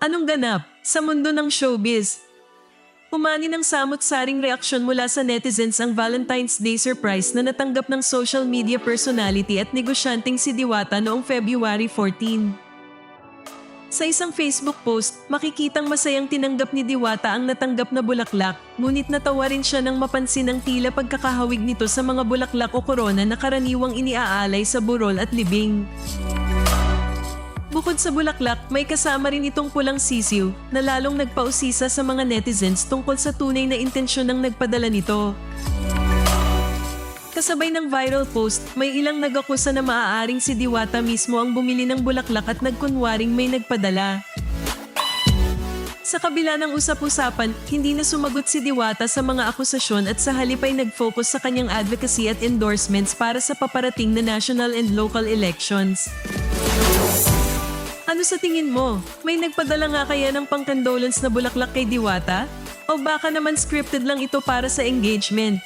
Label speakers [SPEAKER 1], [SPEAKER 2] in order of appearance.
[SPEAKER 1] Anong ganap sa mundo ng showbiz? Umani ng samot-saring reaksyon mula sa netizens ang Valentine's Day surprise na natanggap ng social media personality at negosyanteng si Diwata noong February 14. Sa isang Facebook post, makikitang masayang tinanggap ni Diwata ang natanggap na bulaklak, ngunit natawa rin siya nang mapansin ang tila pagkakahawig nito sa mga bulaklak o korona na karaniwang iniaalay sa burol at libing. Bukod sa bulaklak, may kasama rin itong pulang sisiw na lalong nagpausisa sa mga netizens tungkol sa tunay na intensyon ng nagpadala nito. Kasabay ng viral post, may ilang nagakusa na maaaring si Diwata mismo ang bumili ng bulaklak at nagkunwaring may nagpadala. Sa kabila ng usap-usapan, hindi na sumagot si Diwata sa mga akusasyon at sa halip ay nag-focus sa kanyang advocacy at endorsements para sa paparating na national and local elections. Ano sa tingin mo? May nagpadala nga kaya ng pang-condolence na bulaklak kay Diwata? O baka naman scripted lang ito para sa engagement?